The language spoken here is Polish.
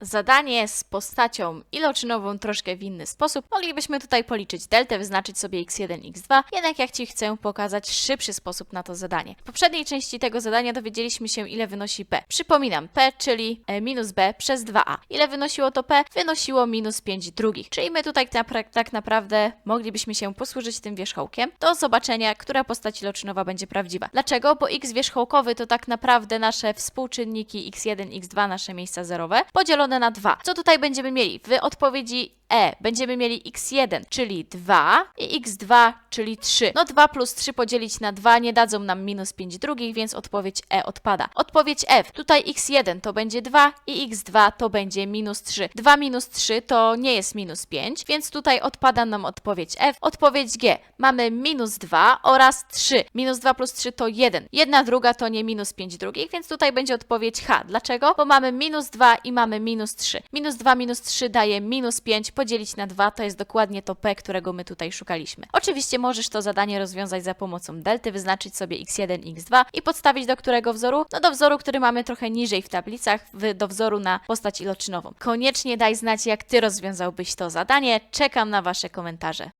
zadanie z postacią iloczynową troszkę w inny sposób. Moglibyśmy tutaj policzyć deltę, wyznaczyć sobie x1, x2, jednak ja Ci chcę pokazać szybszy sposób na to zadanie. W poprzedniej części tego zadania dowiedzieliśmy się, ile wynosi p. Przypominam, p, czyli e, minus b przez 2a. Ile wynosiło to p? Wynosiło minus 5 drugich. Czyli my tutaj napra- tak naprawdę moglibyśmy się posłużyć tym wierzchołkiem do zobaczenia, która postać iloczynowa będzie prawdziwa. Dlaczego? Bo x wierzchołkowy to tak naprawdę nasze współczynniki x1, x2, nasze miejsca zerowe, podzielone na 2. Co tutaj będziemy mieli? W odpowiedzi E będziemy mieli x1, czyli 2 i x2, czyli 3. No 2 plus 3 podzielić na 2 nie dadzą nam minus 5 drugich, więc odpowiedź E odpada. Odpowiedź F. Tutaj x1 to będzie 2 i x2 to będzie minus 3. 2 minus 3 to nie jest minus 5, więc tutaj odpada nam odpowiedź F. Odpowiedź G. Mamy minus 2 oraz 3. Minus 2 plus 3 to 1. Jedna druga to nie minus 5 drugich, więc tutaj będzie odpowiedź H. Dlaczego? Bo mamy minus 2 i mamy minus 3. Minus 2 minus 3 daje minus 5, podzielić na 2 to jest dokładnie to P, którego my tutaj szukaliśmy. Oczywiście możesz to zadanie rozwiązać za pomocą delty, wyznaczyć sobie x1, x2 i podstawić do którego wzoru? No do wzoru, który mamy trochę niżej w tablicach, w, do wzoru na postać iloczynową. Koniecznie daj znać, jak Ty rozwiązałbyś to zadanie. Czekam na Wasze komentarze.